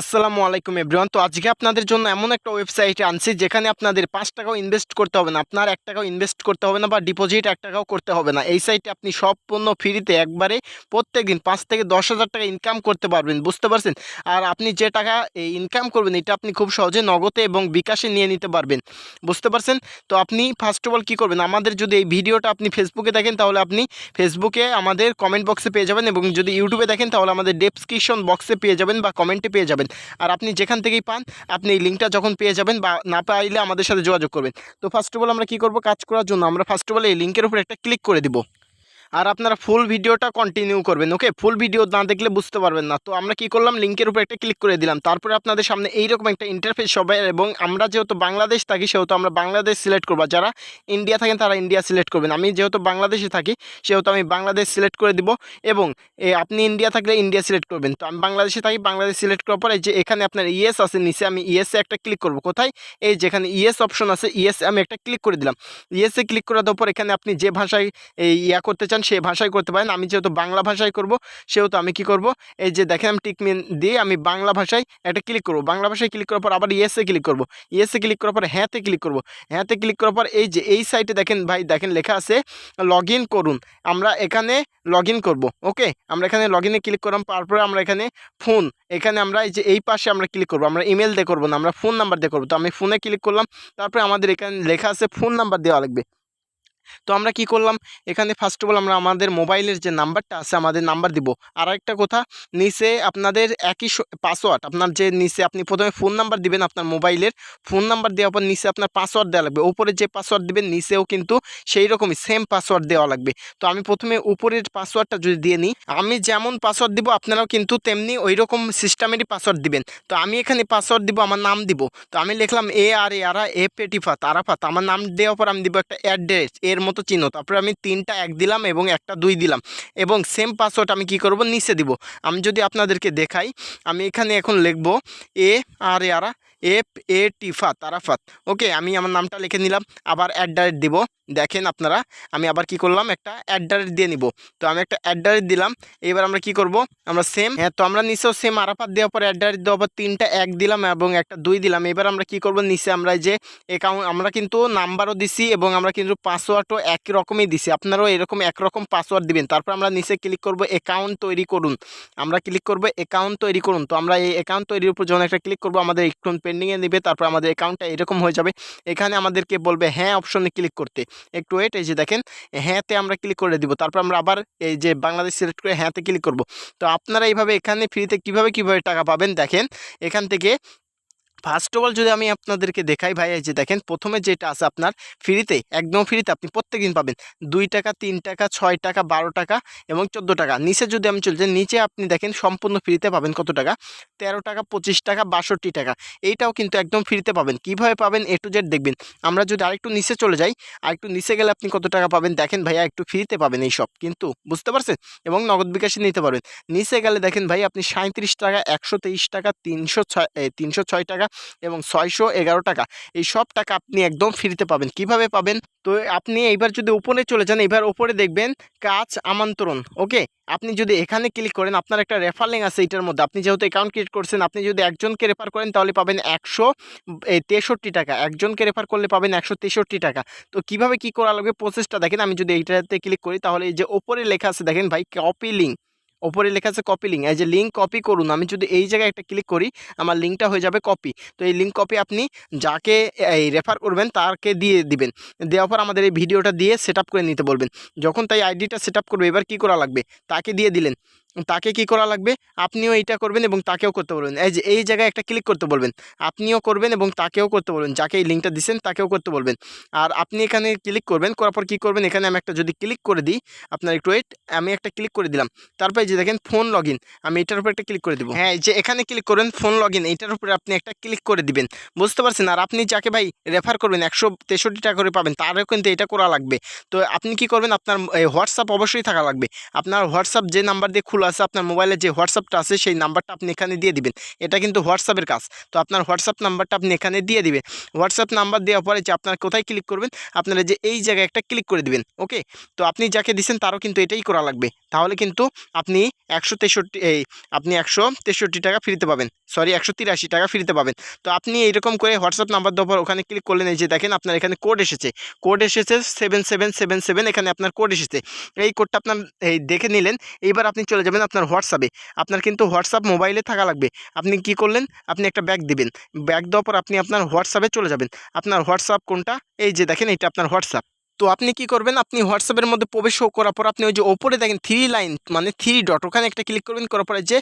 আসসালামু আলাইকুম এভরিওয়ান। তো আজকে আপনাদের জন্য এমন একটা ওয়েবসাইট আনছি, যেখানে আপনাদের পাঁচ টাকাও ইনভেস্ট করতে হবে না, আপনার এক টাকাও ইনভেস্ট করতে হবে না বা ডিপোজিট এক টাকাও করতে হবে না। এই সাইটে আপনি সম্পূর্ণ ফ্রিতে একবারে প্রত্যেক দিন পাঁচ থেকে দশ হাজার টাকা ইনকাম করতে পারবেন, বুঝতে পারছেন? আর আপনি যে টাকা এই ইনকাম করবেন, এটা আপনি খুব সহজে নগদে এবং বিকাশে নিয়ে নিতে পারবেন, বুঝতে পারছেন? তো আপনি ফার্স্ট অফ অল কী করবেন, আমাদের যদি এই ভিডিওটা আপনি ফেসবুকে দেখেন, তাহলে আপনি ফেসবুকে আমাদের কমেন্ট বক্সে পেয়ে যাবেন এবং যদি ইউটিউবে দেখেন, তাহলে আমাদের ডেসক্রিপশন বক্সে পেয়ে যাবেন বা কমেন্টে পেয়ে যাবেন। আর আপনি যেখান থেকেই পান, আপনি এই লিঙ্কটা যখন পেয়ে যাবেন বা না পাইলে আমাদের সাথে যোগাযোগ করবেন। তো ফার্স্ট অফ অল আমরা কী করব? কাজ করার জন্য আমরা ফার্স্ট অফ অল এই লিঙ্কের উপর একটা ক্লিক করে দিব। আর আপনারা ফুল ভিডিওটা কন্টিনিউ করবেন ওকে ফুল ভিডিও না দেখলে বুঝতে পারবেন না। তো আমরা কি করলাম? লিঙ্কের উপর একটা ক্লিক করে দিলাম। তারপরে আপনাদের সামনে এইরকম একটা ইন্টারফেস হবে এবং আমরা যেহেতু বাংলাদেশ থাকি, সেহেতু আমরা বাংলাদেশ সিলেক্ট করব। যারা ইন্ডিয়া থাকেন, তারা ইন্ডিয়া সিলেক্ট করবেন। আমি যেহেতু বাংলাদেশে থাকি, সেহেতু আমি বাংলাদেশ সিলেক্ট করে দিব এবং আপনি ইন্ডিয়া থাকলে ইন্ডিয়া সিলেক্ট করবেন। তো আমি বাংলাদেশে থাকি, বাংলাদেশ সিলেক্ট করার পরে যে এখানে আপনার ইএস আছে, নিচে আমি ইএসএ একটা ক্লিক করব। কোথায়? এই যেখানে ইএস অপশন আছে ইএস আমি একটা ক্লিক করে দিলাম। ইএসএ ক্লিক করে দেওয়ার পর এখানে আপনি যে ভাষায় ইয়া করতে চান সেই ভাষায় করতে পারেন। আমি যেহেতু বাংলা ভাষায় করব, সেহেতু আমি কি করব? এই যে দেখেন টিকমিন দিয়ে আমি বাংলা ভাষায় এটা ক্লিক করব। বাংলা ভাষায় ক্লিক করার পর আবার ইএসএ ক্লিক করব। ইএসএ ক্লিক করার পর হ্যাঁতে ক্লিক করব। হ্যাঁতে ক্লিক করার পর এই যে এই সাইটে দেখেন ভাই, দেখেন লেখা আছে, লগ করুন। আমরা এখানে লগ করব, ওকে? আমরা এখানে লগ ক্লিক করলাম, তারপরে আমরা এখানে ফোন, এখানে আমরা এই যে এই পাশে আমরা ক্লিক করব। আমরা ইমেল দিয়ে করব না, আমরা ফোন নাম্বার দিয়ে করব। তো আমি ফোনে ক্লিক করলাম, তারপরে আমাদের এখানে লেখা আছে, ফোন নাম্বার দেওয়া লাগবে। তো আমরা কি করলাম? এখানে ফার্স্ট অফ অল আমরা আমাদের মোবাইলের যে নাম্বারটা আছে আমাদের নাম্বার দিব। আর একটা কথা, নিচে আপনাদের একই পাসওয়ার্ড আপনার যে নিচে আপনি প্রথমে ফোন নাম্বার দিবেন আপনার মোবাইলের ফোন নাম্বার দেওয়ার পর নিচে আপনার পাসওয়ার্ড দেওয়া লাগবে। উপরে যে পাসওয়ার্ড দিবেন নিচেও কিন্তু সেই রকমই সেম পাসওয়ার্ড দেওয়া লাগবে। তো আমি প্রথমে উপরের পাসওয়ার্ডটা যদি দিয়ে নিই, আমি যেমন পাসওয়ার্ড দিব আপনারাও কিন্তু তেমনি ওই রকম সিস্টেমেরই পাসওয়ার্ড দিবেন। তো আমি এখানে পাসওয়ার্ড দিব, আমার নাম দিব। তো আমি লিখলাম এ আর এ আরা এ পেটিফাত আরাফাত আমার নাম দেওয়ার পর আমি দিব একটা অ্যাড্রেস এর মতো চিহ্ন তারপরে আমি তিনটা এক দিলাম এবং একটা দুই দিলাম এবং সেম পাসওয়ার্ড আমি কি করব নিচে দিব আমি যদি আপনাদেরকে দেখাই আমি এখানে এখন লিখব এ আর এ আরা এফ এ টিফা তারাফাত ওকে আমি আমার নামটা লিখে নিলাম আবার অ্যাড্রেস দিব দেখেন আপনারা, আমি আবার কি করলাম? একটা অ্যাড্রেস দিয়ে নিব। তো আমি একটা অ্যাড্রেস দিলাম এবার আমরা কি করব? আমরা সেম হ্যাঁ তো আমরা নিচেও সেম আরাফাত দেওয়ার পর অ্যাড্রেস দেওয়ার পর তিনটা এক দিলাম এবং একটা দুই দিলাম। এবার আমরা কি করব? নিচে আমরা যে অ্যাকাউন্ট আমরা কিন্তু নাম্বারও দিছি এবং আমরা কিন্তু পাসওয়ার্ডও একই রকমই দিছি। আপনারাও এরকম একরকম পাসওয়ার্ড দিবেন। তারপর আমরা নিচে ক্লিক করব অ্যাকাউন্ট তৈরি করুন। আমরা ক্লিক করব অ্যাকাউন্ট তৈরি করুন। তো আমরা এই অ্যাকাউন্ট তৈরির উপর যখন একটা ক্লিক করব, আমাদের একটু পেন্ডিংয়ে নেবে, তারপর আমাদের অ্যাকাউন্টটা এরকম হয়ে যাবে। এখানে আমাদেরকে বলবে হ্যাঁ অপশনে ক্লিক করতে। একটু ওয়েট এই যে দেখেন, হ্যাঁতে আমরা ক্লিক করে দিব। তারপর আমরা আবার এই যে বাংলাদেশ সিলেক্ট করে হ্যাঁতে ক্লিক করব। তো আপনারা এইভাবে এখানে ফ্রিতে কীভাবে কীভাবে টাকা পাবেন দেখেন, এখান থেকে ফার্স্ট অফ অল যদি আমি আপনাদেরকে দেখাই ভাই এই যে দেখেন, প্রথমে যেটা আছে আপনার, ফ্রিতে, একদম ফ্রিতে আপনি প্রত্যেকদিন পাবেন। দুই টাকা, তিন টাকা, ছয় টাকা, বারো টাকা এবং চোদ্দ টাকা। নিচে যদি আমি চলছি নিচে আপনি দেখেন, সম্পূর্ণ ফ্রিতে পাবেন কত টাকা? তেরো টাকা, পঁচিশ টাকা, বাষট্টি টাকা। এইটাও কিন্তু একদম ফ্রিতে পাবেন। কীভাবে পাবেন? এ টু জেড দেখবেন। আমরা যদি আরেকটু নিচে চলে যাই, আরেকটু নিচে গেলে আপনি কত টাকা পাবেন? দেখেন ভাইয়া, একটু ফ্রিতে পাবেন এই সব। কিন্তু, বুঝতে পারছেন? এবং নগদ বিকাশে নিতে পারবেন। নিচে গেলে দেখেন ভাই আপনি সাঁত্রিশ টাকা, একশো তেইশ টাকা, তিনশো ছয় তিনশো ছয় টাকা এবং ছয়শো এগারো টাকা। এই সব টাকা আপনি একদম ফ্রিতে পাবেন। কীভাবে পাবেন? তো আপনি এইবার যদি উপরে চলে যান এবার উপরে দেখবেন কাজ আমন্ত্রণ, ওকে? আপনি যদি এখানে ক্লিক করেন, আপনার একটা রেফার লিঙ্ক আছে এটার মধ্যে। আপনি যেহেতু অ্যাকাউন্ট ক্রিয়েট করছেন, আপনি যদি একজনকে রেফার করেন, তাহলে পাবেন একশো তেষট্টি টাকা। একজনকে রেফার করলে পাবেন একশো তেষট্টি টাকা। তো কীভাবে কি করা লাগবে? প্রসেসটা দেখেন, আমি যদি এইটাতে ক্লিক করি, তাহলে এই যে ওপরে লেখা আছে, দেখেন ভাই কপি লিঙ্ক ওপরে লেখা আছে কপি লিঙ্ক এই যে লিঙ্ক কপি করুন, আমি যদি এই জায়গায় একটা ক্লিক করি, আমার লিঙ্কটা হয়ে যাবে কপি তো এই লিঙ্ক কপি আপনি যাকে, এই রেফার করবেন তাকে দিয়ে দিবেন। দেওয়ার পর আমাদের এই ভিডিওটা দিয়ে সেট করে নিতে বলবেন। যখন তাই আইডিটা সেট করবে, এবার কি করা লাগবে? তাকে দিয়ে দিলেন। তাকে কি করা লাগবে? আপনিও এইটা করবেন এবং তাকেও করতে বলবেন। এই যে, এই জায়গায় একটা ক্লিক করতে বলবেন। আপনিও করবেন এবং তাকেও করতে বলবেন। যাকে এই লিঙ্কটা দিচ্ছেন তাকেও করতে বলবেন। আর আপনি এখানে ক্লিক করবেন, করার পর কী করবেন? এখানে আমি একটা যদি ক্লিক করে দিই, আপনার একটু ওয়েট আমি একটা ক্লিক করে দিলাম। তারপরে যে দেখেন ফোন লগ আমি এটার উপর একটা ক্লিক করে দেবো। হ্যাঁ যে এখানে ক্লিক করবেন ফোন লগ ইন এইটার উপরে আপনি একটা ক্লিক করে দিবেন। বুঝতে পারছেন? আর আপনি যাকে ভাই রেফার করবেন, একশো তেষট্টি টাকা করে পাবেন, তারও কিন্তু এটা করা লাগবে। তো আপনি কি করবেন? আপনার হোয়াটসঅ্যাপ অবশ্যই থাকা লাগবে। আপনার হোয়াটসঅ্যাপ যে নাম্বার দিয়ে নাম্বারগুলো আছে, আপনার মোবাইলে যে হোয়াটসঅ্যাপটা আছে, সেই নাম্বারটা আপনি এখানে দিয়ে দিবেন। এটা কিন্তু হোয়াটসঅ্যাপের কাজ। তো আপনার হোয়াটসঅ্যাপ নাম্বারটা আপনি এখানে দিয়ে দিবেন। হোয়াটসঅ্যাপ নাম্বার দেওয়ার পরে যে আপনার কোথায় ক্লিক করবেন, আপনারা যে এই জায়গায় একটা ক্লিক করে দিবেন, ওকে? তো আপনি যাকে দিচ্ছেন তারও কিন্তু এটাই করা লাগবে। তাহলে কিন্তু আপনি একশো তেষট্টি, এই আপনি একশো তেষট্টি টাকা ফ্রিতে পাবেন। সরি, একশো তিরাশি টাকা ফ্রিতে পাবেন। তো আপনি এইরকম করে হোয়াটসঅ্যাপ নাম্বার দেওয়ার পর ওখানে ক্লিক করলেন, এই যে দেখেন আপনার এখানে কোড এসেছে। কোড এসেছে সেভেন সেভেন সেভেন সেভেন, এখানে আপনার কোড এসেছে। এই কোডটা আপনার, এই দেখে নিলেন। এইবার আপনি চলে যাবেন আপনার হোয়াটসঅ্যাপে। আপনার কিন্তু হোয়াটসঅ্যাপ মোবাইলে থাকা লাগবে। আপনি কি করলেন? আপনি একটা ব্যাগ দিবেন। ব্যাগ দেওয়ার পর আপনি আপনার হোয়াটসঅ্যাপে চলে যাবেন। আপনার হোয়াটসঅ্যাপ কোনটা? এই যে দেখেন এটা আপনার হোয়াটসঅ্যাপ। তো আপনি কি করবেন? আপনি হোয়াটসঅ্যাপের মধ্যে প্রবেশ করার পর আপনি ওই যে ওপরে দেখেন থ্রি লাইন মানে থ্রি ডট ওখানে একটা ক্লিক করবেন, করার পরে যে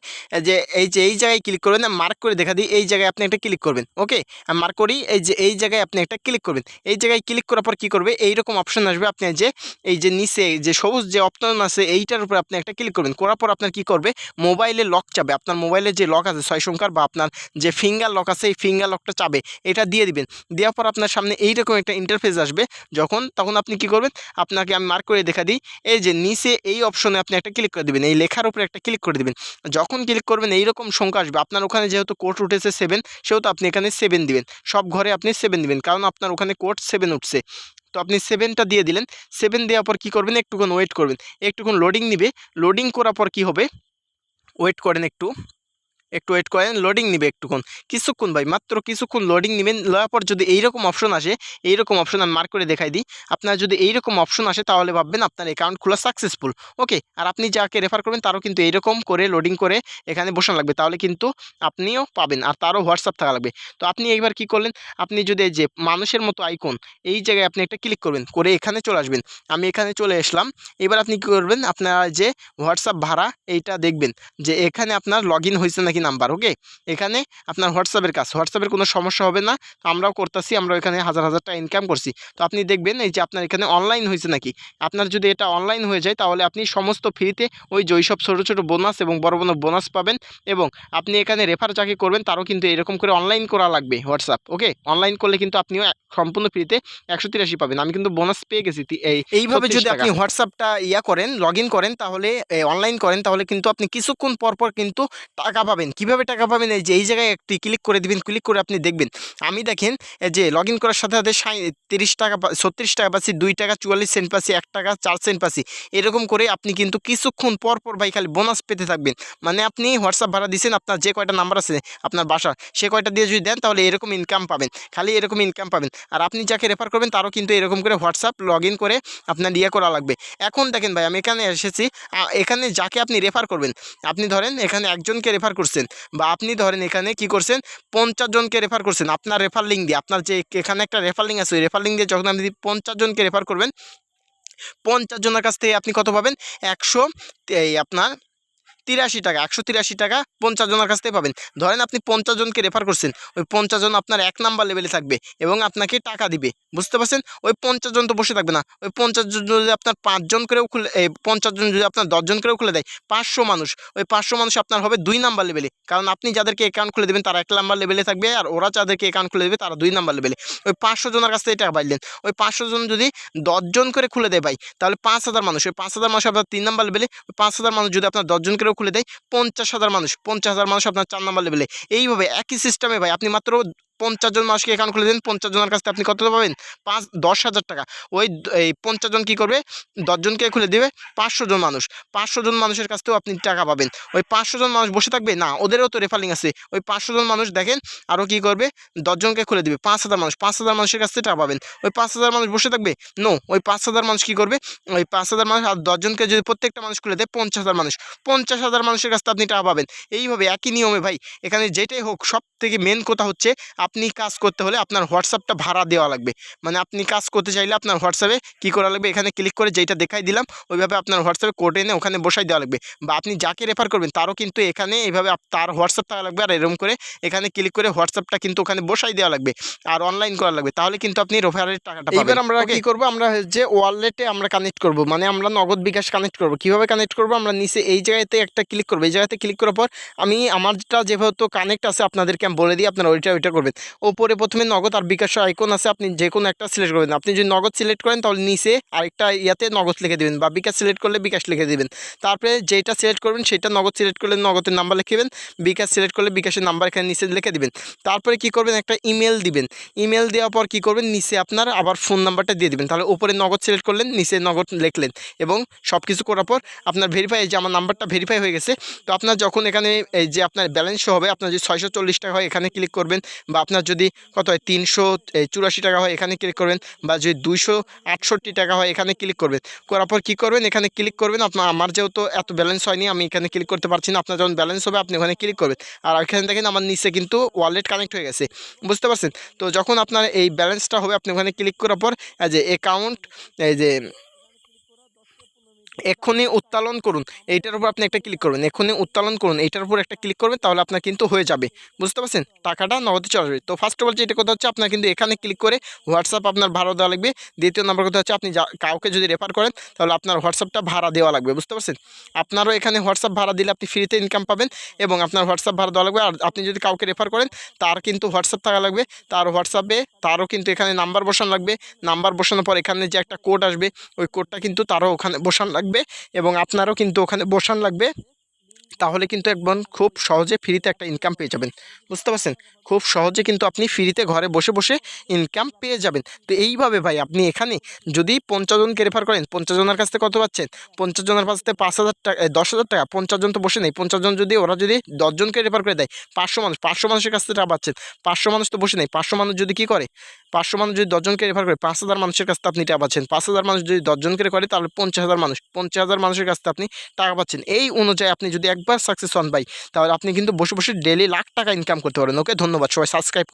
যে এই যে এই জায়গায় ক্লিক করবেন মার্ক করে দেখা দিই এই জায়গায় আপনি একটা ক্লিক করবেন ওকে মার্ক করি এই যে, এই জায়গায় আপনি একটা ক্লিক করবেন। এই জায়গায় ক্লিক করার পর কী করবে? এইরকম অপশন আসবে, আপনি যে, এই যে নিচে যে সবুজ যে অপশন আছে, এইটার উপরে আপনি একটা ক্লিক করবেন। করার পর আপনার কি করবে? মোবাইলে লক চাবে। আপনার মোবাইলে যে লক আছে, ছয় সংখ্যার বা আপনার যে ফিঙ্গার লক আছে, এই ফিঙ্গার লকটা চাবে। এটা দিয়ে দিবেন। দেওয়ার পর আপনার সামনে এইরকম একটা ইন্টারফেস আসবে, যখন, তখন আপনি কি করবেন? আপনাকে আমি মার্ক করে দেখা দিই। এই যে নিচে এই অপশনে আপনি একটা ক্লিক করে দেবেন। এই লেখার উপরে একটা ক্লিক করে দেবেন। যখন ক্লিক করবেন এইরকম সংখ্যা আসবে। আপনার ওখানে যেহেতু কোড উঠেছে সেভেন সেহেতু আপনি এখানে সেভেন দিবেন। সব ঘরে আপনি সেভেন দিবেন। কারণ আপনার ওখানে কোড সেভেন উঠছে। তো আপনি সেভেনটা দিয়ে দিলেন। সেভেন দেওয়ার পর কী করবেন? একটুক্ষণ ওয়েট করবেন। একটুক্ষণ লোডিং নিবে। লোডিং করার পর কি হবে? ওয়েট করেন একটু। একটু ওয়েট করেন লোডিং নিবে একটুক্ষণ। কিছুক্ষণ ভাই, মাত্র কিছুক্ষণ লোডিং নেবেন, লওয়ার পর যদি এইরকম অপশন আসে, এইরকম অপশন আমি মার্ক করে দেখাই দিই। আপনার যদি এইরকম অপশন আসে, তাহলে ভাববেন আপনার অ্যাকাউন্ট খোলা সাকসেসফুল ওকে আর আপনি যাকে রেফার করবেন, তারও কিন্তু এইরকম করে লোডিং করে এখানে বসানো লাগবে। তাহলে কিন্তু আপনিও পাবেন, আর তারও হোয়াটসঅ্যাপ থাকা লাগবে। তো আপনি এইবার কি করলেন, আপনি যদি যে মানুষের মতো আইকন এই জায়গায় আপনি একটা ক্লিক করবেন, করে এখানে চলে আসবেন। আমি এখানে চলে আসলাম, এবার আপনি কী করবেন, আপনার যে হোয়াটসঅ্যাপ ভাড়া, এইটা দেখবেন যে এখানে আপনার লগ ইন হয়েছে নাকি নাম্বার ওকে এখানে আপনার হোয়াটসঅ্যাপের কাজ। হোয়াটসঅ্যাপের কোনো সমস্যা হবে না। তো আমরাও করতেছি আমরা এখানে হাজার হাজার টাকা ইনকাম করছি। তো আপনি দেখবেন এই যে আপনার এখানে অনলাইন হয়েছে নাকি? আপনার যদি এটা অনলাইন হয়ে যায় তাহলে আপনি সমস্ত ফ্রিতে ওই যে সব ছোটো ছোটো বোনাস এবং বড় বড় বোনাস পাবেন এবং আপনি এখানে রেফার যাকে করবেন তারও কিন্তু এরকম করে অনলাইন করা লাগবে হোয়াটসঅ্যাপ ওকে অনলাইন করলে কিন্তু আপনিও সম্পূর্ণ ফ্রিতে একশো তিরাশি পাবেন। আমি কিন্তু বোনাস পেয়ে গেছি এই এইভাবে যদি আপনি হোয়াটসঅ্যাপটা ইয়া করেন লগ ইন করেন তাহলে অনলাইন করেন তাহলে কিন্তু আপনি কিছুক্ষণ পর পর কিন্তু টাকা পাবেন। কীভাবে টাকা পাবেন, এই যে, এই জায়গায় একটি ক্লিক করে দিবেন ক্লিক করে আপনি দেখবেন। আমি দেখেন যে লগ করার সাথে সাথে তিরিশ টাকা ছত্রিশ টাকা পাচ্ছি, দুই টাকা চুয়াল্লিশ সেন্ট পাচ্ছি, এক টাকা চার সেন্ট পাচ্ছি। এরকম করে আপনি কিন্তু কিছুক্ষণ পর পর ভাই খালি বোনাস পেতে থাকবেন। মানে আপনি হোয়াটসঅ্যাপ ভাড়া দিচ্ছেন আপনার যে কয়টা নাম্বার আছে, আপনার বাসার, সে কয়টা দিয়ে যদি দেন, তাহলে এরকম ইনকাম পাবেন। খালি এরকম ইনকাম পাবেন। আর আপনি যাকে রেফার করবেন, তারও কিন্তু এরকম করে হোয়াটসঅ্যাপ লগ করে আপনার ইয়ে করা লাগবে। এখন দেখেন ভাই, আমি এখানে এসেছি এখানে যাকে আপনি রেফার করবেন, আপনি ধরেন এখানে একজনকে রেফার করছেন বা আপনি ধরেন এখানে কি করছেন? পঞ্চাশ জনকে রেফার করছেন। আপনার রেফার লিঙ্ক দিয়ে, আপনার যে এখানে একটা রেফার লিঙ্ক আছে, ওই রেফার লিঙ্ক দিয়ে যখন আপনি পঞ্চাশ জনকে রেফার করবেন, পঞ্চাশ জনের কাছ থেকে আপনি কত পাবেন? একশো আপনার তিরাশি টাকা, একশো তিরাশি টাকা পঞ্চাশ জনের কাছ থেকে পাবেন। ধরেন আপনি পঞ্চাশ জনকে রেফার করছেন, ওই পঞ্চাশ জন আপনার এক নাম্বার লেভেলে থাকবে এবং আপনাকে টাকা দিবে। বুঝতে পারছেন? ওই পঞ্চাশ জন তো বসে থাকবে না। ওই পঞ্চাশ জন যদি আপনার পাঁচজন করেও খুলে পঞ্চাশ জন যদি আপনার দশজন করেও খুলে দেয়, পাঁচশো মানুষ, ওই পাঁচশো মানুষ আপনার হবে দুই নাম্বার লেভেলে কারণ আপনি যাদেরকে অ্যাকাউন্ট খুলে দেবেন তারা এক নাম্বার লেভেলে থাকবে আর ওরা যাদেরকে অ্যাকাউন্ট খুলে দেবে তারা দুই নাম্বার লেভেলে ওই পাঁচশো জনের কাছ থেকে টাকা পাইলেন, ওই পাঁচশো জন যদি দশজন করে খুলে দেয় ভাই, তাহলে পাঁচ হাজার মানুষ, ওই পাঁচ হাজার মানুষ আপনার তিন নাম্বার লেভেলে ওই পাঁচ হাজার মানুষ যদি আপনার দশজন করেও খুলে দেয়, পঞ্চাশ হাজার মানুষ, পঞ্চাশ হাজার মানুষ আপনার চার নাম্বার লেভেলে এইভাবে একই সিস্টেমে ভাই, আপনি মাত্র পঞ্চাশ জন মানুষকে অ্যাকাউন্ট খুলে দিন, পঞ্চাশ জনের কাছ থেকে আপনি কত পাবেন? পাঁচ, দশ হাজার টাকা। ওই এই পঞ্চাশ জন কী করবে? দশজনকে খুলে দেবে, পাঁচশো জন মানুষ। পাঁচশো জন মানুষের কাছ থেকেও আপনি টাকা পাবেন। ওই পাঁচশো জন মানুষ বসে থাকবে? না, ওদেরও তো রেফারিং আছে। ওই পাঁচশো জন মানুষ দেখেন আরও কী করবে? দশজনকে খুলে দেবে, পাঁচ হাজার মানুষ। পাঁচ হাজার মানুষের কাছ থেকে টাকা পাবেন। ওই পাঁচ হাজার মানুষ বসে থাকবে? নো, ওই পাঁচ হাজার মানুষ কী করবে? ওই পাঁচ হাজার মানুষ আর দশজনকে যদি প্রত্যেকটা মানুষ খুলে দেয়, পঞ্চাশ হাজার মানুষ। পঞ্চাশ হাজার মানুষের কাছ থেকে আপনি টাকা পাবেন। এইভাবে একই নিয়মে ভাই, এখানে যেটাই হোক সব থেকে মেন কথা হচ্ছে আপনি কাজ করতে হলে আপনার হোয়াটসঅ্যাপটা ভাড়া দেওয়া লাগবে। মানে আপনি কাজ করতে চাইলে আপনার হোয়াটসঅ্যাপে কী করা লাগবে? এখানে ক্লিক করে যেটা দেখাই দিলাম ওইভাবে আপনার হোয়াটসঅ্যাপে কোড এনে ওখানে বসাই দেওয়া লাগবে। বা আপনি যাকে রেফার করবেন তারও কিন্তু এখানে এইভাবে তার হোয়াটসঅ্যাপ থাকা লাগবে আর এরকম করে এখানে ক্লিক করে হোয়াটসঅ্যাপটা কিন্তু ওখানে বসাই দেওয়া লাগবে আর অনলাইন করা লাগবে। তাহলে কিন্তু আপনি রেফারের টাকাটা পাবেন। এইবার আমরা কী করব? আমরা যে ওয়ালেটে আমরা কানেক্ট করব মানে আমরা নগদ বিকাশ কানেক্ট করব। কীভাবে কানেক্ট করব? আমরা নিচে এই জায়গাতে একটা ক্লিক করব। এই জায়গাতে ক্লিক করার পর আমি আমারটা যেহেতু কানেক্ট আছে আপনাদেরকে আমি বলে দিই আপনারা ওইটা ওইটা করবেন। ওপরে প্রথমে নগদ আর বিকাশ আইকন আছে, আপনি যে কোনো একটা সিলেক্ট করবেন। আপনি যদি নগদ সিলেক্ট করেন, তাহলে নিচে আরেকটা ইয়াতে নগদ লিখে দেবেন বা বিকাশ সিলেক্ট করলে বিকাশ লিখে দেবেন। তারপরে যেটা সিলেক্ট করবেন, সেটা নগদ সিলেক্ট করলে নগদের নাম্বার লিখবেন বিকাশ সিলেক্ট করলে বিকাশের নাম্বার এখানে নিচে লিখে দেবেন। তারপরে কি করবেন, একটা ইমেল দিবেন। ইমেল দেওয়ার পর কি করবেন, নিচে আপনার আবার ফোন নাম্বারটা দিয়ে দিবেন। তাহলে উপরে নগদ সিলেক্ট করলেন, নিচে নগদ লিখলেন এবং সব কিছু করার পর আপনার ভেরিফাই যে আমার নাম্বারটা ভেরিফাই হয়ে গেছে, তো আপনার যখন এখানে, এই যে আপনার ব্যালেন্স হবে, আপনার যদি ছয়শো চল্লিশ টাকা হয়, এখানে ক্লিক করবেন বা আপনার যদি কত হয়, তিনশো চুরাশি টাকা হয়, এখানে ক্লিক করবেন বা যদি দুইশো, আটষট্টি টাকা হয়, এখানে ক্লিক করবেন। করার পর কী করবেন? এখানে ক্লিক করবেন, আপনার আমার যেহেতু এত ব্যালেন্স হয়নি, আমি এখানে ক্লিক করতে পারছি না, আপনার যখন ব্যালেন্স হবে, আপনি ওখানে ক্লিক করবেন। আর এখানে দেখেন আমার নিচে কিন্তু ওয়ালেট কানেক্ট হয়ে গেছে। বুঝতে পারছেন? তো যখন আপনার এই ব্যালেন্সটা হবে, আপনি ওখানে ক্লিক করার পর যে অ্যাকাউন্ট এই যে এক্ষুনি উত্তোলন করুন। এইটার উপর আপনি একটা ক্লিক করবেন। এক্ষুনি উত্তোলন করুন। এইটার উপর একটা ক্লিক করবেন, তাহলে আপনার কিন্তু হয়ে যাবে। বুঝতে পারছেন? টাকাটা নগদে চলে যাবে তো ফার্স্ট অফ অল যেটা কথা হচ্ছে, আপনার কিন্তু এখানে ক্লিক করে হোয়াটসঅ্যাপ আপনার ভাড়া দেওয়া লাগবে। দ্বিতীয় নম্বর কথা হচ্ছে, আপনি কাউকে যদি রেফার করেন, তাহলে আপনার হোয়াটসঅ্যাপটা ভাড়া দেওয়া লাগবে। বুঝতে পারছেন? আপনারও এখানে হোয়াটসঅ্যাপ ভাড়া দিলে আপনি ফ্রিতে ইনকাম পাবেন এবং আপনার হোয়াটসঅ্যাপ ভাড়া দেওয়া লাগবে। আর আপনি যদি কাউকে রেফার করেন, তার কিন্তু হোয়াটসঅ্যাপ থাকা লাগবে। তার হোয়াটসঅ্যাপে তারও কিন্তু এখানে নাম্বার বসানো লাগবে। নাম্বার বসানোর পর এখানে যে একটা কোড আসবে, ওই কোডটা কিন্তু তারও ওখানে বসানো লাগবে। এবং আপনারও কিন্তু ওখানে বসান লাগবে, তাহলে কিন্তু একদম খুব সহজে ফ্রিতে একটা ইনকাম পেয়ে যাবেন। বুঝতে পারছেন? খুব সহজে কিন্তু আপনি ফ্রিতে ঘরে বসে বসে ইনকাম পেয়ে যাবেন। তো এইভাবে ভাই আপনি এখানে যদি পঞ্চাশ জনকে রেফার করেন, পঞ্চাশ জনের কাছ থেকে কত পাচ্ছেন? পঞ্চাশ জনের কাছ থেকে পাঁচ হাজার টাকা, দশ হাজার টাকা, পঞ্চাশ জন তো বসে নেই। পঞ্চাশ জন যদি, ওরা যদি দশজনকে রেফার করে দেয়, পাঁচশো মানুষ, পাঁচশো মানুষের কাছ থেকে টাকা পাচ্ছেন। পাঁচশো মানুষ তো বসে নেই। পাঁচশো মানুষ যদি কী করে? পাঁচশো মানুষ যদি দশজনকে রেফার করে, পাঁচ হাজার মানুষের কাছ থেকে আপনি টাকা পাচ্ছেন। পাঁচ হাজার মানুষ যদি দশজনকে করে, তাহলে পঞ্চাশ হাজার মানুষ, পঞ্চাশ হাজার মানুষের কাছ থেকে আপনি টাকা পাচ্ছেন। এই অনুযায়ী আপনি যদি একবার সাকসেস হন ভাই, তাহলে আপনি কিন্তু বসে বসে ডেলি লাখ টাকা ইনকাম করতে পারেন ওকে ধন্যবাদ সবাই সাবস্ক্রাইব